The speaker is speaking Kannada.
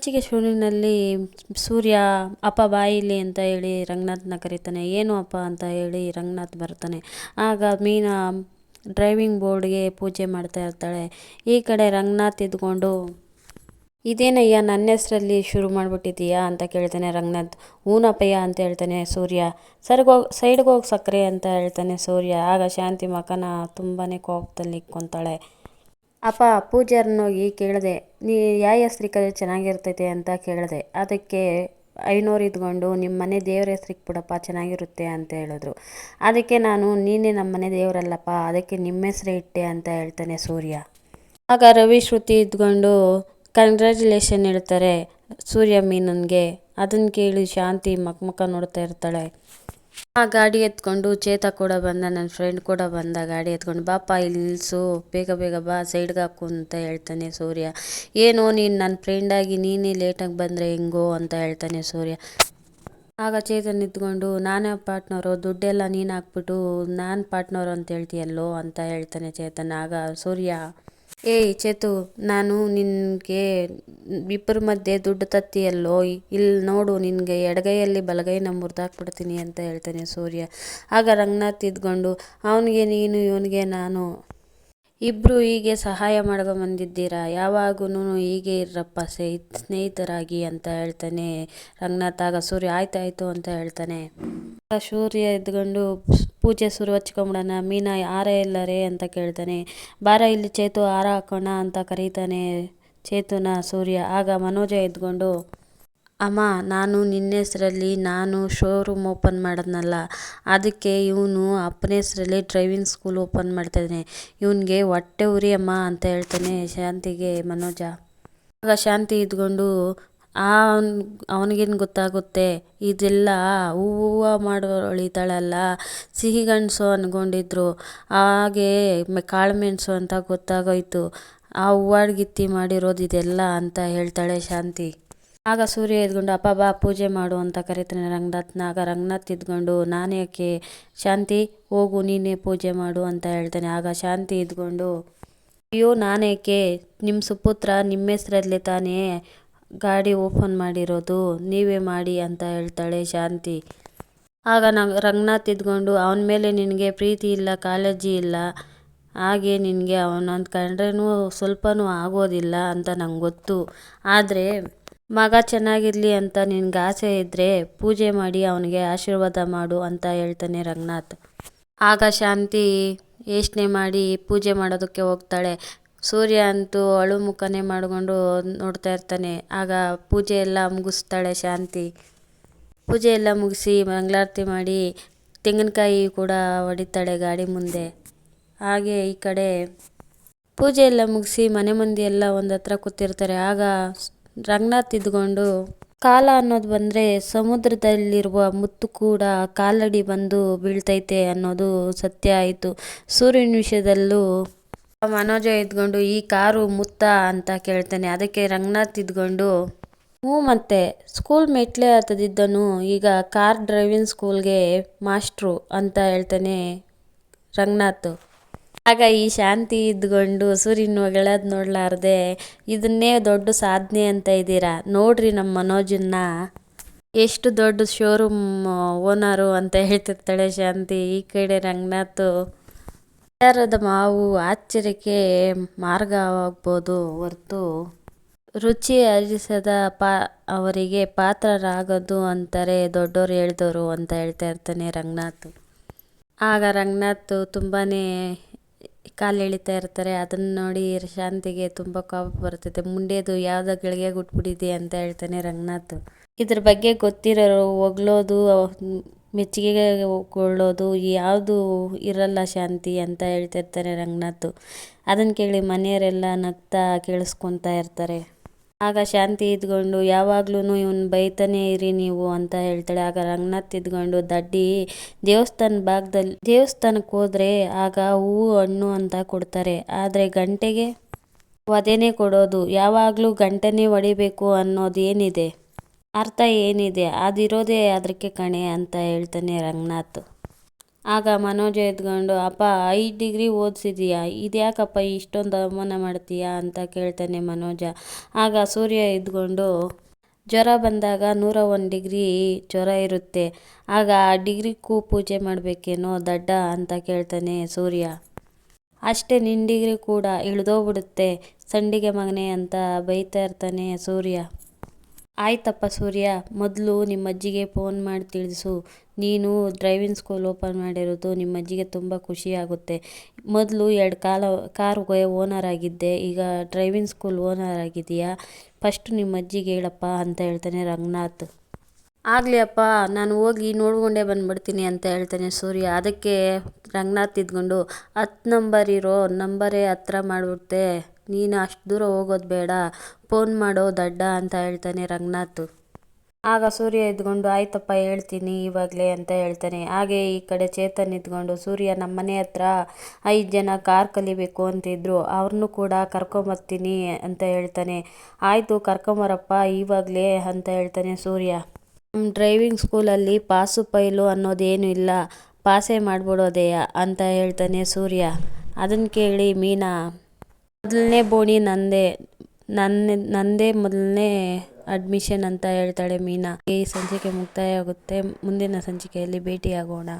ಆಚೆಗೆ ಶೂರಿನಲ್ಲಿ ಸೂರ್ಯ, ಅಪ್ಪ ಬಾಯಿಲಿ ಅಂತ ಹೇಳಿ ರಂಗನಾಥ್ನ ಕರೀತಾನೆ. ಏನು ಅಪ್ಪ ಅಂತ ಹೇಳಿ ರಂಗನಾಥ್ ಬರ್ತಾನೆ. ಆಗ ಮೀನಾ ಡ್ರೈವಿಂಗ್ ಬೋರ್ಡ್ಗೆ ಪೂಜೆ ಮಾಡ್ತಾ ಇರ್ತಾಳೆ. ಈ ಕಡೆ ರಂಗನಾಥ್ ಇದ್ಕೊಂಡು, ಇದೇನಯ್ಯ ನನ್ನ ಹೆಸರಲ್ಲಿ ಶುರು ಮಾಡಿಬಿಟ್ಟಿದ್ದೀಯಾ ಅಂತ ಕೇಳ್ತಾನೆ ರಂಗನಾಥ್. ಹೂನಪ್ಪಯ್ಯ ಅಂತ ಹೇಳ್ತಾನೆ ಸೂರ್ಯ. ಸರಿಗೋಗಿ ಸೈಡ್ಗೆ ಹೋಗಿ ಸಕ್ಕರೆ ಅಂತ ಹೇಳ್ತಾನೆ ಸೂರ್ಯ. ಆಗ ಶಾಂತಿ ಮಕನ ತುಂಬಾ ಕೋಪದಲ್ಲಿ ಇಕ್ಕೊತಾಳೆ ಅಪ್ಪ ಪೂಜಾರನೋಗಿ ಕೇಳಿದೆ, ನೀ ಯಾವ ಕರೆದ್ರೆ ಚೆನ್ನಾಗಿರ್ತೈತೆ ಅಂತ ಕೇಳಿದೆ. ಅದಕ್ಕೆ ಐನೂರು ಇದ್ಕೊಂಡು ನಿಮ್ಮ ಮನೆ ದೇವ್ರ ಹೆಸ್ರಿಗೆ ಬಿಡಪ್ಪ, ಚೆನ್ನಾಗಿರುತ್ತೆ ಅಂತ ಹೇಳಿದ್ರು. ಅದಕ್ಕೆ ನಾನು, ನೀನೇ ನಮ್ಮ ಮನೆ ದೇವರಲ್ಲಪ್ಪ, ಅದಕ್ಕೆ ನಿಮ್ಮ ಹೆಸ್ರೇ ಇಟ್ಟೆ ಅಂತ ಹೇಳ್ತಾನೆ ಸೂರ್ಯ. ಆಗ ರವಿ ಶ್ರುತಿ ಇದ್ಕೊಂಡು ಕಂಗ್ರ್ಯಾಚುಲೇಷನ್ ಹೇಳ್ತಾರೆ ಸೂರ್ಯ ಮೀನನ್ಗೆ. ಅದನ್ನು ಕೇಳಿ ಶಾಂತಿ ಮಕ್ಮಕ್ಕ ನೋಡ್ತಾ ಇರ್ತಾಳೆ. ಆ ಗಾಡಿ ಎತ್ಕೊಂಡು ಚೇತ ಕೂಡ ಬಂದ ನನ್ನ ಫ್ರೆಂಡ್ ಕೂಡ ಬಂದ ಗಾಡಿ ಎತ್ಕೊಂಡು. ಬಾಪ ಇಲ್ಲಿ ನಿಲ್ಲಿಸು ಬೇಗ ಬೇಗ ಬಾ ಸೈಡ್ಗೆ ಹಾಕು ಅಂತ ಹೇಳ್ತಾನೆ ಸೂರ್ಯ. ಏನೋ ನೀನು ನನ್ನ ಫ್ರೆಂಡಾಗಿ ನೀನೇ ಲೇಟಾಗಿ ಬಂದರೆ ಹೆಂಗೋ ಅಂತ ಹೇಳ್ತಾನೆ ಸೂರ್ಯ. ಆಗ ಚೇತನ್ ನಿಂತ್ಕೊಂಡು, ನಾನೇ ಪಾರ್ಟ್ನರು ದುಡ್ಡೆಲ್ಲ ನೀನು ಹಾಕ್ಬಿಟ್ಟು ನಾನು ಪಾರ್ಟ್ನರು ಅಂತ ಹೇಳ್ತೀಯಲ್ಲೋ ಅಂತ ಹೇಳ್ತಾನೆ ಚೇತನ್. ಆಗ ಸೂರ್ಯ ಏಯ್ ಚೇತು, ನಾನು ನಿನಗೆ ಇಬ್ಬರ ಮಧ್ಯೆ ದುಡ್ಡು ತತ್ತಿಯಲ್ಲೋ? ಇಲ್ಲಿ ನೋಡು, ನಿನಗೆ ಎಡಗೈಯಲ್ಲಿ ಬಲಗೈನ ಮುರಿದಾಕ್ಬಿಡ್ತೀನಿ ಅಂತ ಹೇಳ್ತಾನೆ ಸೂರ್ಯ. ಆಗ ರಂಗನಾಥ್ ಇದ್ಕೊಂಡು, ಅವನಿಗೆ ನೀನು, ಇವನಿಗೆ ನಾನು. ಇಬ್ಬರು ಹೀಗೆ ಸಹಾಯ ಬಂದಿದ್ದೀರಾ? ಯಾವಾಗೂ ಹೀಗೆ ಇರ್ರಪ್ಪ ಸ್ನೇಹಿ ಸ್ನೇಹಿತರಾಗಿ ಅಂತ ಹೇಳ್ತಾನೆ ರಂಗನಾಥ್. ಆಗ ಸೂರ್ಯ, ಆಯ್ತಾಯ್ತು ಅಂತ ಹೇಳ್ತಾನೆ. ಸೂರ್ಯ ಎದ್ಕೊಂಡು ಪೂಜೆ ಶುರು ಹಚ್ಕೊಂಬಿಡೋಣ ಮೀನಾ ಹಾರ ಎಲ್ಲರೇ ಅಂತ ಕೇಳ್ತಾನೆ. ಬಾರ ಇಲ್ಲಿ ಚೇತು ಹಾರ ಹಾಕೋಣ ಅಂತ ಕರೀತಾನೆ ಚೇತುನ ಸೂರ್ಯ. ಆಗ ಮನೋಜ ಎದ್ಕೊಂಡು, ಅಮ್ಮ, ನಾನು ನಿನ್ನ ಹೆಸರಲ್ಲಿ ನಾನು ಶೋರೂಮ್ ಓಪನ್ ಮಾಡಿದ್ನಲ್ಲ, ಅದಕ್ಕೆ ಇವನು ಅಪ್ಪನ ಹೆಸರಲ್ಲಿ ಡ್ರೈವಿಂಗ್ ಸ್ಕೂಲ್ ಓಪನ್ ಮಾಡ್ತಾಯಿದ್ದಾನೆ ಇವನಿಗೆ ಹೊಟ್ಟೆ ಉರಿ ಅಮ್ಮ ಅಂತ ಹೇಳ್ತಾನೆ ಶಾಂತಿಗೆ ಮನೋಜ. ಆಗ ಶಾಂತಿ ಇದ್ಕೊಂಡು ಆ ಅವನಿಗೇನು ಗೊತ್ತಾಗುತ್ತೆ? ಇದೆಲ್ಲ ಹೂವು ಮಾಡೋಳಿದ್ದಾಳಲ್ಲ ಸಿಹಿಗೆಣಸು ಅಂದ್ಕೊಂಡಿದ್ರು ಹಾಗೆ ಕಾಳುಮೆಣಸು ಅಂತ ಗೊತ್ತಾಗೋಯ್ತು. ಆ ಹೂವಾಡ್ಗಿತ್ತಿ ಮಾಡಿರೋದು ಇದೆಲ್ಲ ಅಂತ ಹೇಳ್ತಾಳೆ ಶಾಂತಿ. ಆಗ ಸೂರ್ಯ ಎದ್ಕೊಂಡು, ಅಪ್ಪ ಬಾ, ಪೂಜೆ ಮಾಡು ಅಂತ ಕರೀತಾನೆ ರಂಗನಾಥ್ನ ಆಗ ರಂಗನಾಥ್ ಇದ್ಕೊಂಡು ನಾನು ಯಾಕೆ? ಶಾಂತಿ, ಹೋಗು, ನೀನೇ ಪೂಜೆ ಮಾಡು ಅಂತ ಹೇಳ್ತಾನೆ. ಆಗ ಶಾಂತಿ ಇದ್ಕೊಂಡು ಅಯ್ಯೋ ನಾನೇಕೆ ನಿಮ್ಮ ಸುಪುತ್ರ ನಿಮ್ಮ ಹೆಸ್ರಲ್ಲಿ ತಾನೇ? ಗಾಡಿ ಓಪನ್ ಮಾಡಿರೋದು, ನೀವೇ ಮಾಡಿ ಅಂತ ಹೇಳ್ತಾಳೆ ಶಾಂತಿ. ಆಗ ನಂಗೆ ರಂಗನಾಥ್ ಇದ್ಕೊಂಡು ಅವನ ಮೇಲೆ ನಿನಗೆ ಪ್ರೀತಿ ಇಲ್ಲ, ಕಾಳಜಿ ಇಲ್ಲ. ಹಾಗೆ ನಿನಗೆ ಅವನಂತ ಕಂಡ್ರೂ ಸ್ವಲ್ಪನೂ ಆಗೋದಿಲ್ಲ ಅಂತ ನಂಗೆ ಗೊತ್ತು. ಆದರೆ ಮಗ ಚೆನ್ನಾಗಿರಲಿ ಅಂತ ನಿನಗೆ ಆಸೆ ಇದ್ದರೆ ಪೂಜೆ ಮಾಡಿ ಅವನಿಗೆ ಆಶೀರ್ವಾದ ಮಾಡು ಅಂತ ಹೇಳ್ತಾನೆ ರಂಗನಾಥ್. ಆಗ ಶಾಂತಿ ಯೋಚನೆ ಮಾಡಿ ಪೂಜೆ ಮಾಡೋದಕ್ಕೆ ಹೋಗ್ತಾಳೆ. ಸೂರ್ಯ ಅಂತೂ ಅಳು ಮುಖನೇ ಮಾಡಿಕೊಂಡು ನೋಡ್ತಾ ಇರ್ತಾನೆ. ಆಗ ಪೂಜೆ ಎಲ್ಲ ಮುಗಿಸ್ತಾಳೆ ಶಾಂತಿ. ಪೂಜೆ ಎಲ್ಲ ಮುಗಿಸಿ ಮಂಗಳಾರತಿ ಮಾಡಿ ತೆಂಗಿನಕಾಯಿ ಕೂಡ ಹೊಡಿತಾಳೆ ಗಾಡಿ ಮುಂದೆ. ಹಾಗೆ ಈ ಕಡೆ ಪೂಜೆ ಎಲ್ಲ ಮುಗಿಸಿ ಮನೆ ಮಂದಿ ಎಲ್ಲ ಒಂದು ಹತ್ರ ಕೂತಿರ್ತಾರೆ. ಆಗ ರಂಗನಾಥ್ ಇದ್ಕೊಂಡು ಕಾಲ ಅನ್ನೋದು ಬಂದರೆ ಸಮುದ್ರದಲ್ಲಿರುವ ಮುತ್ತು ಕೂಡ ಕಾಲಡಿ ಬಂದು ಬೀಳ್ತೈತೆ ಅನ್ನೋದು ಸತ್ಯ ಆಯಿತು. ಸೂರ್ಯನ ವಿಷಯದಲ್ಲೂ ಮನೋಜ ಇದ್ಕೊಂಡು, ಈ ಕಾರು ಮುತ್ತ ಅಂತ ಕೇಳ್ತಾನೆ. ಅದಕ್ಕೆ ರಂಗನಾಥ್ ಇದ್ಕೊಂಡು, ಹ್ಞೂ ಮತ್ತೆ ಸ್ಕೂಲ್ ಮೆಟ್ಲೆ ಹತ್ತದಿದ್ದನು. ಈಗ ಕಾರ್ ಡ್ರೈವಿಂಗ್ ಸ್ಕೂಲ್ಗೆ ಮಾಸ್ಟ್ರು ಅಂತ ಹೇಳ್ತಾನೆ ರಂಗನಾಥ್. ಆಗ ಈ ಶಾಂತಿ ಇದ್ಕೊಂಡು ಸೂರ್ಯನ ಒಗಳದ್ ನೋಡ್ಲಾರ್ದೆ, ಇದನ್ನೇ ದೊಡ್ಡ ಸಾಧನೆ ಅಂತ ಇದ್ದೀರಾ? ನೋಡ್ರಿ ನಮ್ಮ ಮನೋಜನ್ನ. ಎಷ್ಟು ದೊಡ್ಡ ಶೋರೂಮ್ ಓನರು ಅಂತ ಹೇಳ್ತಿರ್ತಾಳೆ ಶಾಂತಿ. ಈ ಕಡೆ ರಂಗನಾಥ್ ವಿಚಾರದ ಮಾವು ಆಶ್ಚರ್ಯಕ್ಕೆ ಮಾರ್ಗವಾಗ್ಬೋದು ಹೊರ್ತು ರುಚಿ ಅರಿಸದ ಪಾ, ಅವರಿಗೆ ಪಾತ್ರರಾಗದು ಅಂತಾರೆ ದೊಡ್ಡೋರು ಹೇಳಿದವರು ಅಂತ ಹೇಳ್ತಾ ಇರ್ತಾನೆ ರಂಗನಾಥ್. ಆಗ ರಂಗನಾಥ್ ತುಂಬಾ ಕಾಲು ಎಳಿತಾ ಇರ್ತಾರೆ. ಅದನ್ನು ನೋಡಿ ಶಾಂತಿಗೆ ತುಂಬ ಕಾಪ ಬರ್ತೈತೆ ಮುಂಡೇದು ಯಾವುದೋ ಗಳಿಗೆ ಗುಟ್ಬಿಟ್ಟಿದೆ ಅಂತ ಹೇಳ್ತಾನೆ ರಂಗನಾಥ್. ಇದ್ರ ಬಗ್ಗೆ ಗೊತ್ತಿರೋರು ಹೊಗ್ಳೋದು ಮೆಚ್ಚುಗೆಗೊಳ್ಳೋದು ಯಾವುದು ಇರಲ್ಲ ಶಾಂತಿ ಅಂತ ಹೇಳ್ತಿರ್ತಾರೆ ರಂಗನಾಥ್. ಅದನ್ನು ಕೇಳಿ ಮನೆಯವರೆಲ್ಲ ನಗ್ತಾ ಕೇಳಿಸ್ಕೊತಾ ಇರ್ತಾರೆ. ಆಗ ಶಾಂತಿ ಇದ್ಕೊಂಡು ಯಾವಾಗ್ಲೂ ಇವನು ಬೈತಾನೆ ಇರಿ ನೀವು ಅಂತ ಹೇಳ್ತಾಳೆ. ಆಗ ರಂಗನಾಥ್ ಇದ್ಕೊಂಡು ದಡ್ಡಿ ದೇವಸ್ಥಾನ ಭಾಗದಲ್ಲಿ ದೇವಸ್ಥಾನಕ್ಕೆ ಹೋದರೆ ಆಗ ಹೂವು ಹಣ್ಣು ಅಂತ ಕೊಡ್ತಾರೆ. ಆದರೆ ಗಂಟೆಗೆ ವಧೆನೇ ಕೊಡೋದು. ಯಾವಾಗಲೂ ಗಂಟೆನೇ ಹೊಡಿಬೇಕು ಅನ್ನೋದು ಏನಿದೆ? ಅರ್ಥ ಏನಿದೆ? ಅದಿರೋದೇ ಅದಕ್ಕೆ ಕಣೆ ಅಂತ ಹೇಳ್ತಾನೆ ರಂಗನಾಥ್. ಆಗ ಮನೋಜ ಎದ್ಕೊಂಡು, ಅಪ್ಪ, ಐದು ಡಿಗ್ರಿ ಓದಿಸಿದೀಯಾ? ಇದ್ಯಾಕಪ್ಪ ಇಷ್ಟೊಂದು ಅವಮಾನ ಮಾಡ್ತೀಯಾ? ಅಂತ ಕೇಳ್ತಾನೆ ಮನೋಜ. ಆಗ ಸೂರ್ಯ ಎದ್ಕೊಂಡು, ಜ್ವರ ಬಂದಾಗ ನೂರ ಒಂದು ಡಿಗ್ರಿ ಜ್ವರ ಇರುತ್ತೆ. ಆಗ ಆ ಡಿಗ್ರಿಗೂ ಪೂಜೆ ಮಾಡಬೇಕೇನೋ ದಡ್ಡ? ಅಂತ ಕೇಳ್ತಾನೆ ಸೂರ್ಯ. ಅಷ್ಟೇ ನಿನ್ನ ಡಿಗ್ರಿ ಕೂಡ ಇಳಿದೋಗ್ಬಿಡುತ್ತೆ. ಸಂಡಿಗೆ ಮಗನೇ ಅಂತ ಬೈತಾ ಇರ್ತಾನೆ ಸೂರ್ಯ. ಆಯ್ತಪ್ಪ ಸೂರ್ಯ, ಮೊದಲು ನಿಮ್ಮ ಅಜ್ಜಿಗೆ ಫೋನ್ ಮಾಡಿ ತಿಳಿಸು. ನೀನು ಡ್ರೈವಿಂಗ್ ಸ್ಕೂಲ್ ಓಪನ್ ಮಾಡಿರೋದು ನಿಮ್ಮ ಅಜ್ಜಿಗೆ ತುಂಬ ಖುಷಿ ಆಗುತ್ತೆ. ಮೊದಲು ಎರಡು ಕಾಲ ಕಾರ್ಗೆ ಓನರ್ ಆಗಿದ್ದೆ, ಈಗ ಡ್ರೈವಿಂಗ್ ಸ್ಕೂಲ್ ಓನರ್ ಆಗಿದೆಯಾ ಫಸ್ಟ್ ನಿಮ್ಮ ಅಜ್ಜಿಗೆ ಹೇಳಪ್ಪ ಅಂತ ಹೇಳ್ತಾನೆ ರಂಗನಾಥ್. ಆಗಲಿ ಅಪ್ಪ, ನಾನು ಹೋಗಿ ನೋಡ್ಕೊಂಡೇ ಬಂದ್ಬಿಡ್ತೀನಿ ಅಂತ ಹೇಳ್ತಾನೆ ಸೂರ್ಯ. ಅದಕ್ಕೆ ರಂಗನಾಥ್ ಇದ್ಕೊಂಡು ಹತ್ತು ನಂಬರ್ ಇರೋ ನಂಬರೇ ಹತ್ರ ಮಾಡಿಬಿಡ್ತೆ. ನೀನು ಅಷ್ಟು ದೂರ ಹೋಗೋದು ಬೇಡ ಫೋನ್ ಮಾಡೋ ದಡ್ಡ ಅಂತ ಹೇಳ್ತಾನೆ ರಂಗನಾಥ್. ಆಗ ಸೂರ್ಯ ಇದ್ಕೊಂಡು ಆಯ್ತಪ್ಪ, ಹೇಳ್ತೀನಿ, ಇವಾಗಲೇ ಅಂತ ಹೇಳ್ತಾನೆ. ಹಾಗೆ ಈ ಕಡೆ ಚೇತನ್ ಇದ್ಕೊಂಡು ಸೂರ್ಯ ನಮ್ಮ ಮನೆ ಹತ್ರ ಐದು ಜನ ಕಾರ್ ಕಲಿಬೇಕು ಅಂತಿದ್ರು. ಅವ್ರನ್ನೂ ಕೂಡ ಕರ್ಕೊಂಬರ್ತೀನಿ ಅಂತ ಹೇಳ್ತಾನೆ. ಆಯಿತು, ಕರ್ಕೊಂಬರಪ್ಪ, ಇವಾಗಲೇ ಅಂತ ಹೇಳ್ತಾನೆ ಸೂರ್ಯ. ನಮ್ಮ ಡ್ರೈವಿಂಗ್ ಸ್ಕೂಲಲ್ಲಿ ಪಾಸು ಪೈಲು ಅನ್ನೋದೇನು ಇಲ್ಲ. ಪಾಸೇ ಮಾಡಿಬಿಡೋದೆಯ ಅಂತ ಹೇಳ್ತಾನೆ ಸೂರ್ಯ. ಅದನ್ನು ಕೇಳಿ ಮೀನಾ ಮೊದಲನೇ ಬೋಣಿ ನಂದೇ ನನ್ನ ನಂದೇ ಮೊದಲನೇ ಅಡ್ಮಿಷನ್ ಅಂತ ಹೇಳ್ತಾಳೆ ಮೀನಾ. ಈ ಸಂಚಿಕೆ ಮುಕ್ತಾಯ ಆಗುತ್ತೆ ಮುಂದಿನ ಸಂಚಿಕೆಯಲ್ಲಿ ಭೇಟಿಯಾಗೋಣ.